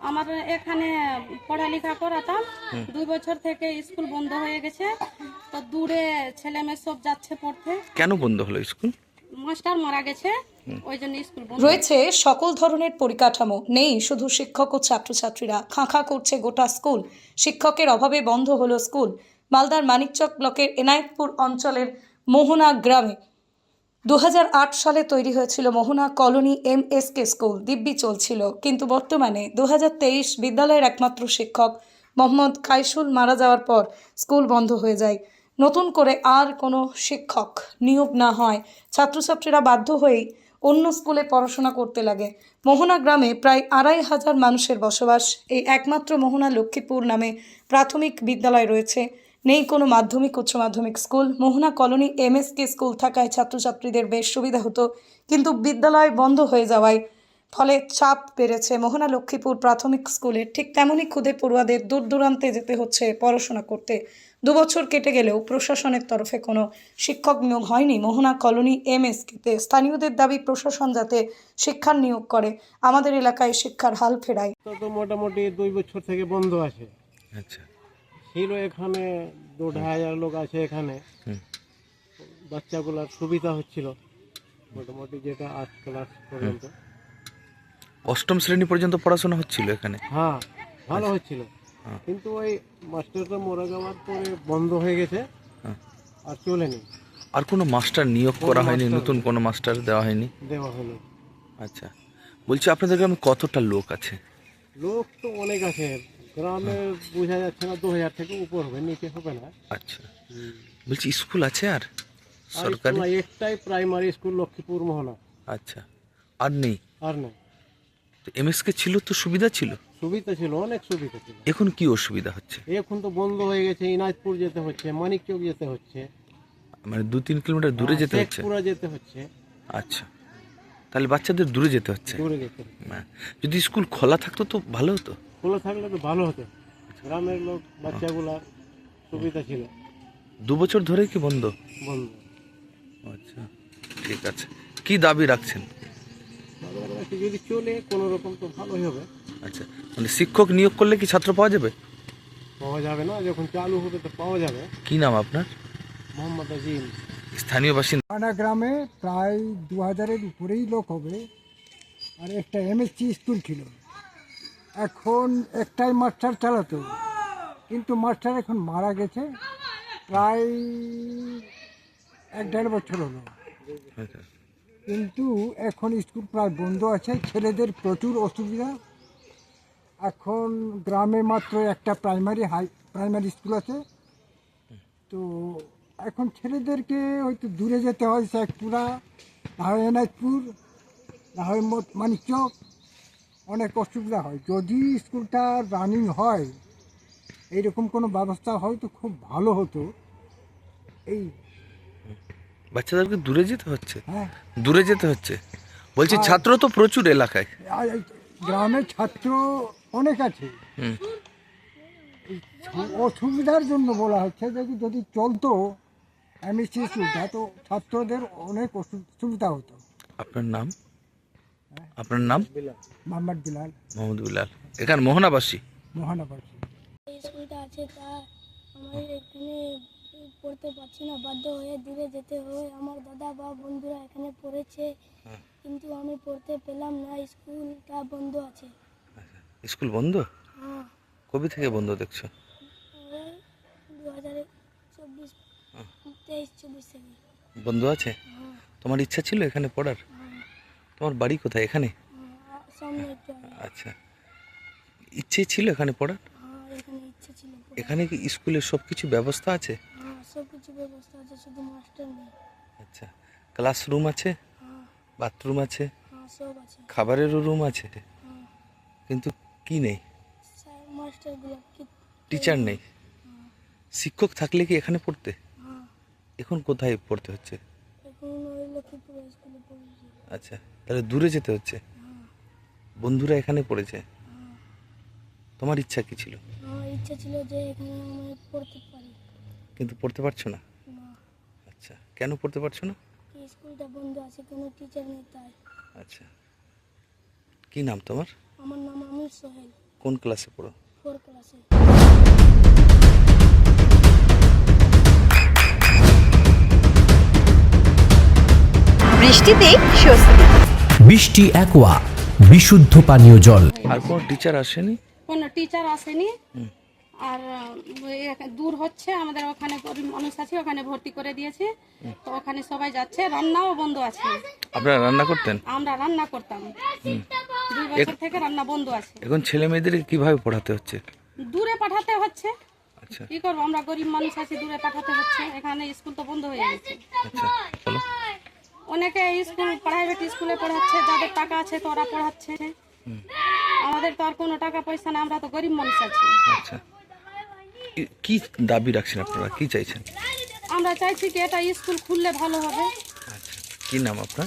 আমার এখানে পড়ালেখা করাতাম। দুই বছর থেকে স্কুল বন্ধ হয়ে গেছে। তো দূরে ছেলে মেয়ে সব যাচ্ছে পড়তে। কেন বন্ধ হলো স্কুল? মাস্টার মারা গেছে। ওই জন্য স্কুল রয়েছে সকল ধরনের পরিকাঠামো। নেই শুধু শিক্ষক ও ছাত্রছাত্রীরা। খাঁখা করছে গোটা স্কুল। শিক্ষকের অভাবে বন্ধ হলো স্কুল। মালদার মানিকচক ব্লকের এনায়েতপুর অঞ্চলের মোহনা গ্রামে দু হাজার আট সালে তৈরি হয়েছিল Mohana colony M S K school. দিব্যি চলছিল। কিন্তু বর্তমানে দু হাজার তেইশ বিদ্যালয়ের একমাত্র শিক্ষক মোহাম্মদ কাইসুল মারা যাওয়ার পর স্কুল বন্ধ হয়ে যায়। নতুন করে আর কোনো শিক্ষক নিয়োগ না হয়। ছাত্রছাত্রীরা বাধ্য হয়েই অন্য স্কুলে পড়াশোনা করতে লাগে। মোহনা গ্রামে প্রায় আড়াই হাজার মানুষের বসবাস। এই একমাত্র মোহনা লক্ষ্মীপুর নামে প্রাথমিক বিদ্যালয় রয়েছে। নেই কোনো মাধ্যমিক উচ্চ মাধ্যমিক school. Mohana colony MSK school থাকায় ছাত্রছাত্রীদের বেশ সুবিধা হতো কিন্তু বিদ্যালয় বন্ধ হয়ে যাওয়ায় ফলে চাপ বেড়েছে। মোহনা লক্ষ্মীপুর প্রাথমিক স্কুলে ঠিক তেমনই খুদে পড়ুয়াদের দূর দূরান্তে যেতে হচ্ছে পড়াশোনা করতে। দুবছর কেটে গেলেও প্রশাসনের তরফে কোনো শিক্ষক নিয়োগ হয়নি। মোহনা কলোনি এমএসকেতে স্থানীয়দের দাবি প্রশাসন যাতে শিক্ষার নিয়োগ করে আমাদের এলাকায় শিক্ষার হাল ফেরায়। মোটামুটি দুই বছর থেকে বন্ধ আছে। আচ্ছা। ছিল এখানে দু ঢাই হাজার লোক আছে এখানে। বাচ্চাগুলার সুবিধা হচ্ছিল মোটামুটি যেটা আট ক্লাস পর্যন্ত। অষ্টম শ্রেণি পর্যন্ত পড়াশোনা হচ্ছিল এখানে? হ্যাঁ ভালো হচ্ছিল। হ্যাঁ। কিন্তু ওই মাস্টারটা মরে যাওয়ার পরে বন্ধ হয়ে গেছে হ্যাঁ। আর চলেনি। আর কোনো মাস্টার নিয়োগ করা হয়নি নতুন কোনো মাস্টার দেওয়া হয়নি? দেওয়া হলো। আচ্ছা। বলছি আপনাদের গ্রামে কতটা লোক আছে? লোক তো অনেক আছে। গ্রামে বোঝা যাচ্ছে না দু হাজার থেকে উপর হবে নিচে হবে না। আচ্ছা। বলছি স্কুল আছে আর? সরকারি? একটাই প্রাইমারি স্কুল লক্ষ্মীপুর মোহনা আচ্ছা। আর নেই? আর নেই। এমএসকে ছিল তো সুবিধা ছিল? সুবিধা ছিল অনেক সুবিধা ছিল। এখন কি অসুবিধা হচ্ছে? এখন তো বন্ধ হয়ে গেছে ইনাজপুর যেতে হচ্ছে মানিকচক যেতে হচ্ছে। মানে দু তিন কিলোমিটার দূরে যেতে হচ্ছে? শেখপুরা যেতে হচ্ছে। আচ্ছা। তাহলে বাচ্চাদের দূরে যেতে হচ্ছে? দূরে যেতে হ্যাঁ। যদি স্কুল খোলা থাকতো তো ভালো হতো? খোলা থাকলে তো ভালো হতো। গ্রামের লোক বাচ্চাগুলা সুবিধা ছিল। দু বছর ধরে কি বন্ধ? বন্ধ। আচ্ছা ঠিক আছে। কি দাবি রাখছেন? যদি চলে কোনো রকম তো ভালোই হবে। আচ্ছা মানে শিক্ষক নিয়োগ করলে কি ছাত্র পাওয়া যাবে? পাওয়া যাবে না যখন চালু হবে তো পাওয়া যাবে। কি নাম আপনার? মোহাম্মদ আজিম। স্থানীয় বাসিন্দা। পানা গ্রামে প্রায় দু হাজারের উপরেই লোক হবে। আর একটা এমএসসি স্কুল ছিল। এখন একটাই মাস্টার চালাতো। কিন্তু মাস্টার এখন মারা গেছে প্রায় এক দেড় বছর হলো। আচ্ছা। কিন্তু এখন স্কুল প্রায় বন্ধ আছে ছেলেদের প্রচুর অসুবিধা। এখন গ্রামে মাত্র একটা প্রাইমারি হাই প্রাইমারি স্কুল আছে। তো এখন ছেলেদেরকে হয়তো দূরে যেতে হয় শেখপুরা না হয় এনাজপুর না হয় মানিকচক। অনেক অসুবিধা হয়। যদি স্কুলটা রানিং হয় এইরকম কোনো ব্যবস্থা হয় তো খুব ভালো হতো। এই বাচ্চাদেরকে দূরে যেতে হচ্ছে? হ্যাঁ। দূরে যেতে হচ্ছে? বলছি ছাত্র তো প্রচুর এলাকায়। গ্রামের ছাত্র অনেক আছে। অসুবিধার জন্য বলা হচ্ছে যদি যদি চলতো এমএসসি স্কুলটা তো ছাত্রদের অনেক সুবিধা হতো। আপনার নাম? আপনার নাম? মোহাম্মদ বিলাল। মোহাম্মদ বিলাল। এখানে মোহনাবাসী? এই স্কুলটা আছে তা আমার এখানে পড়তে পারছি না বাধ্য হয়ে দূরে যেতে হয় আমার দাদা বা বন্ধুরা এখানে পড়েছে কিন্তু আমি পড়তে পেলাম না স্কুলটা বন্ধ আছে। স্কুল বন্ধ? হ্যাঁ। কবে থেকে বন্ধ দেখছ? দু হাজার চব্বিশ তেইশ চব্বিশ থেকে। বন্ধ আছে? হ্যাঁ। তোমার ইচ্ছা ছিল এখানে পড়ার? তোমার বাড়ি কোথায়? এখানে। আচ্ছা। ইচ্ছে ছিল এখানে পড়ার? এখানে কি স্কুলের সব কিছু ব্যবস্থা আছে? আচ্ছা। ক্লাসরুম আছে? বাথরুম আছে? সব খাবারেরও রুম আছে? কিন্তু কি নেই? টিচার নেই? শিক্ষক থাকলে কি এখানে পড়তে? এখন কোথায় পড়তে হচ্ছে? আচ্ছা। তাহলে দূরে যেতে হচ্ছে। বন্ধুরা এখানে পড়েছে। তোমার ইচ্ছা কি ছিল? ইচ্ছা ছিল যে এখানে আমি পড়তে পারি। কিন্তু পড়তে পারছ না? আচ্ছা কেন পড়তে পারছ না? কি স্কুলটা বন্ধ আছে কোনো টিচার নেই তাই। আচ্ছা। কি নাম তোমার? আমার নাম আমির সোহেল। কোন ক্লাসে পড়ো? ফোর ক্লাসে বৃষ্টিতেই স্বস্তি। বৃষ্টি অ্যাকোয়া বিশুদ্ধ পানীয় জল। আর কোনো টিচার আসেনি? কোনো টিচার আসেনি। আর দূর হচ্ছে আমাদের ওখানে গরিব মানুষ আছে ওখানে ভর্তি করে দিয়েছে। তো ওখানে সবাই যাচ্ছে রান্নাও বন্ধ আছে। আপনারা রান্না করতেন? আমরা রান্না করতাম। দুই বছর থেকে রান্না বন্ধ আছে। এখন ছেলে মেয়েদের কীভাবে পড়াতে হচ্ছে? দূরে পাঠাতে হচ্ছে। আচ্ছা। কি করব আমরা গরিব মানুষ আছি দূরে পাঠাতে হচ্ছে। এখানে স্কুল তো বন্ধ হয়ে গেছে। আচ্ছা অনেকে স্কুল প্রাইভেট স্কুলে পড়াচ্ছে যাদের টাকা আছে তো ওরা পড়াচ্ছে। আমাদের তো আর কোনো টাকা পয়সা না আমরা তো গরিব মানুষ আছি। আচ্ছা। কি- দাবি রাখছেন আপনারা? কি চাইছেন? আমরা চাইছি কি এটা স্কুল খুললে ভালো হবে। আচ্ছা। কি নাম আপনার?